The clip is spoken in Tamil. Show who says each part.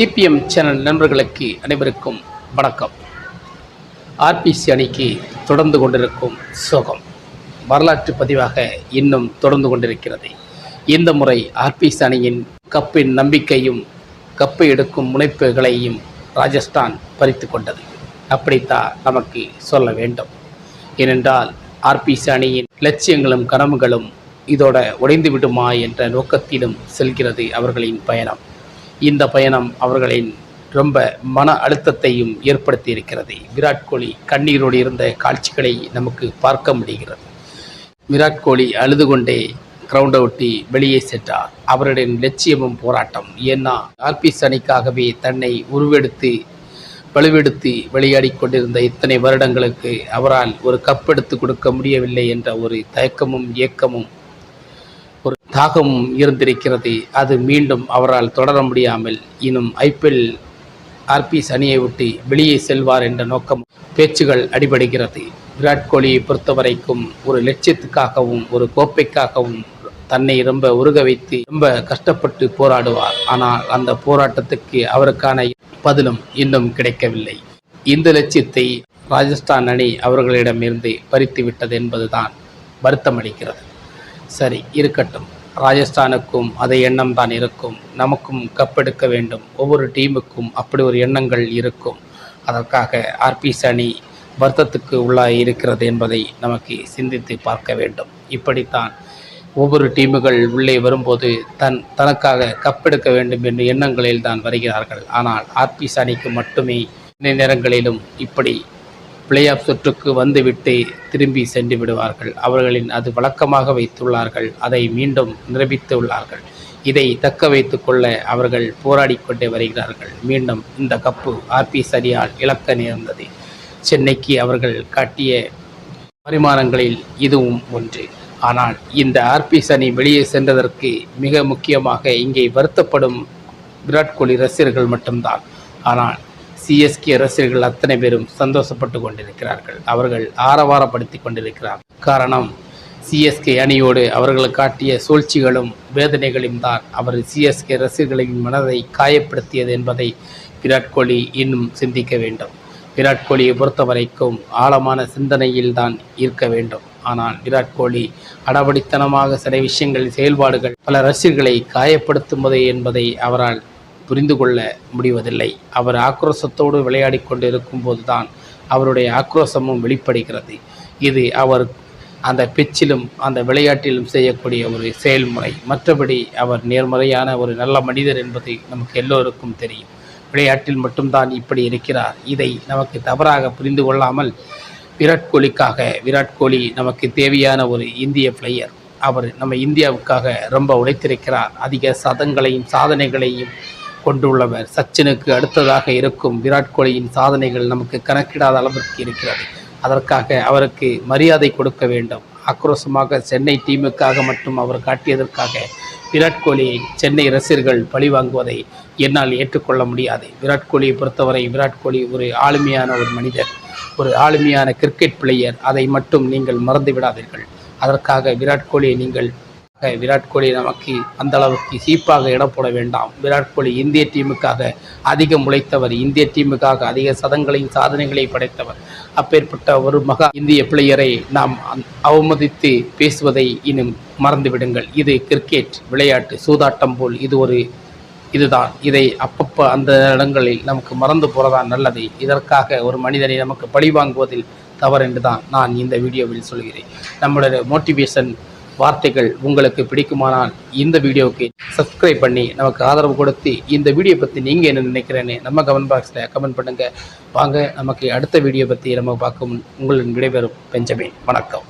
Speaker 1: சிபிஎம் சேனல் நண்பர்களுக்கு அனைவருக்கும் வணக்கம். ஆர்பிசி அணிக்கு தொடர்ந்து கொண்டிருக்கும் சோகம். வரலாற்று பதிவாக இன்னும் தொடர்ந்து கொண்டிருக்கிறது. இந்த முறை ஆர்பிசி அணியின் கப்பின் நம்பிக்கையும் கப்பை எடுக்கும் முனைப்புகளையும் ராஜஸ்தான் பறித்து கொண்டது. அப்படித்தான் நமக்கு சொல்ல வேண்டும். ஏனென்றால் ஆர்பிசி அணியின் லட்சியங்களும் கனவுகளும் இதோட உடைந்து விடுமா என்ற நோக்கத்திலும் செல்கிறது அவர்களின் பயணம். இந்த பயணம் அவர்களின் ரொம்ப மன அழுத்தத்தையும் ஏற்படுத்தி இருக்கிறது விராட் கோலி கண்ணீரோடு இருந்த காட்சிகளை நமக்கு பார்க்க முடிகிறது. விராட் கோலி அழுது கொண்டே கிரவுண்டை ஒட்டி வெளியே சென்றார். அவருடைய லட்சியமும் போராட்டம். ஏன்னா ஆர்பிஸ் அணிக்காகவே தன்னை உருவெடுத்து வலுவெடுத்து விளையாடி கொண்டிருந்த இத்தனை வருடங்களுக்கு அவரால் ஒரு கப் எடுத்து கொடுக்க முடியவில்லை என்ற ஒரு தயக்கமும் இயக்கமும் ஒரு தாகமும் இருந்திருக்கிறது. அது மீண்டும் அவரால் தொடர முடியாமல் இன்னும் ஐபிஎல் ஆர்பிஎஸ் அணியை விட்டு வெளியே செல்வார் என்ற நோக்கம் பேச்சுகள் அடிபடுகிறது. விராட் கோலியை பொறுத்தவரைக்கும் ஒரு லட்சியத்துக்காகவும் ஒரு கோப்பைக்காகவும் தன்னை ரொம்ப உருக வைத்து ரொம்ப கஷ்டப்பட்டு போராடுவார். ஆனால் அந்த போராட்டத்துக்கு அவருக்கான பதிலும் இன்னும் கிடைக்கவில்லை. இந்த லட்சியத்தை ராஜஸ்தான் அணி அவர்களிடமிருந்து பறித்து விட்டது என்பதுதான் வருத்தமளிக்கிறது. சரி இருக்கட்டும். ராஜஸ்தானுக்கும் அதே எண்ணம் தான் இருக்கும். நமக்கும் கப்பெடுக்க வேண்டும். ஒவ்வொரு டீமுக்கும் அப்படி ஒரு எண்ணங்கள் இருக்கும். அதற்காக ஆர்பிஸ் அணி வருத்தத்துக்கு உள்ளாக இருக்கிறது என்பதை நமக்கு சிந்தித்து பார்க்க வேண்டும். இப்படித்தான் ஒவ்வொரு டீமுகள் உள்ளே வரும்போது தன் தனக்காக கப்பெடுக்க வேண்டும் என்ற எண்ணங்களில் தான் வருகிறார்கள். ஆனால் ஆர்பிஸ் அணிக்கு மட்டுமே நேரங்களிலும் இப்படி பிளே ஆஃப் சுற்றுக்கு வந்துவிட்டு திரும்பி சென்று விடுவார்கள். அவர்களின் அது வழக்கமாக வைத்துள்ளார்கள். அதை மீண்டும் நிரூபித்து உள்ளார்கள் இதை தக்க வைத்து கொள்ள அவர்கள் போராடி கொண்டே வருகிறார்கள். மீண்டும் இந்த கப்பு ஆர்பி சரியால் இழக்க நேர்ந்தது. சென்னைக்கு அவர்கள் காட்டிய பரிமாணங்களில் இதுவும் ஒன்று. ஆனால் இந்த ஆர்பி அணி வெளியே சென்றதற்கு மிக முக்கியமாக இங்கே வருத்தப்படும் விராட் கோலி ரசிகர்கள் மட்டும்தான். ஆனால் சிஎஸ்கே ரசிகர்கள் அத்தனை பேரும் சந்தோஷப்பட்டு கொண்டிருக்கிறார்கள். அவர்கள் ஆரவாரப்படுத்தி கொண்டிருக்கிறார். காரணம் சிஎஸ்கே அணியோடு அவர்கள் காட்டிய சூழ்ச்சிகளும் வேதனைகளும் தான். அவர் சிஎஸ்கே ரசிகர்களின் மனதை காயப்படுத்தியது என்பதை விராட் கோலி இன்னும் சிந்திக்க வேண்டும். விராட் கோலியை பொறுத்தவரைக்கும் ஆழமான சிந்தனையில் தான் இருக்க வேண்டும். ஆனால் விராட் கோலி அடபடித்தனமாக சில விஷயங்கள் செயல்பாடுகள் பல ரசிகர்களை காயப்படுத்துவது என்பதை அவரால் புரிந்து கொள்ள முடிவதில்லை. அவர் ஆக்ரோஷத்தோடு விளையாடி கொண்டிருக்கும் இருக்கும்போது தான் அவருடைய ஆக்ரோஷமும் வெளிப்படுகிறது. இது அவர் அந்த பிச்சிலும் அந்த விளையாட்டிலும் செய்யக்கூடிய ஒரு செயல்முறை. மற்றபடி அவர் நேர்மறையான ஒரு நல்ல மனிதர் என்பது நமக்கு எல்லோருக்கும் தெரியும். விளையாட்டில் மட்டும்தான் இப்படி இருக்கிறார். இதை நமக்கு தவறாக புரிந்து கொள்ளாமல் விராட் கோலிக்காக விராட் கோலி நமக்கு தேவையான ஒரு இந்திய பிளேயர் அவர் நம்ம இந்தியாவுக்காக ரொம்ப உழைத்திருக்கிறார். அதிக சதங்களையும் சாதனைகளையும் கொண்டுள்ளவர். சச்சினுக்கு அடுத்ததாக இருக்கும் விராட் கோலியின் சாதனைகள் நமக்கு கணக்கிடாத அளவிற்கு இருக்கிறது. அதற்காக அவருக்கு மரியாதை கொடுக்க வேண்டும். ஆக்ரோஷமாக சென்னை டீமுக்காக மட்டும் அவர் காட்டியதற்காக விராட் கோலியை சென்னை ரசிகர்கள் பழிவாங்குவதை என்னால் ஏற்றுக்கொள்ள முடியாது. விராட் கோலியை பொறுத்தவரை விராட் கோலி ஒரு ஆளுமையான ஒரு மனிதர். ஒரு ஆளுமையான கிரிக்கெட் பிளேயர் அதை மட்டும் நீங்கள் மறந்து விடாதீர்கள். அதற்காக விராட் கோலியை நீங்கள் விராட் கோலி நமக்கு அந்த அளவுக்கு சீப்பாக இடம் போட வேண்டாம். விராட் கோலி இந்திய டீமுக்காக அதிகம் உழைத்தவர் இந்திய டீமுக்காக அதிக சதங்களையும் சாதனைகளை படைத்தவர். அப்பேற்பட்ட ஒரு மகா இந்திய பிளேயரை நாம் அந்- அவமதித்து பேசுவதை இன்னும் மறந்துவிடுங்கள். இது கிரிக்கெட் விளையாட்டு சூதாட்டம் போல் இது ஒரு இதுதான். இதை அப்பப்போ அந்த இடங்களில் நமக்கு மறந்து போகிறதான் நல்லது. இதற்காக ஒரு மனிதனை நமக்கு பழி வாங்குவதில் தவறு என்று தான் நான் இந்த வீடியோவில் சொல்கிறேன். நம்மளுடைய மோட்டிவேஷன் வார்த்தைகள் உங்களுக்கு பிடிக்குமானால் இந்த வீடியோவுக்கு சப்ஸ்கிரைப் பண்ணி நமக்கு ஆதரவு கொடுத்து இந்த வீடியோ பற்றி நீங்கள் என்ன நினைக்கிறேன்னு நம்ம கமெண்ட் பாக்ஸில் கமெண்ட் பண்ணுங்கள் வாங்க நமக்கு அடுத்த வீடியோ பற்றி நம்ம பார்க்கும் உங்களின் விடைபெறும். பெஞ்சமின். வணக்கம்.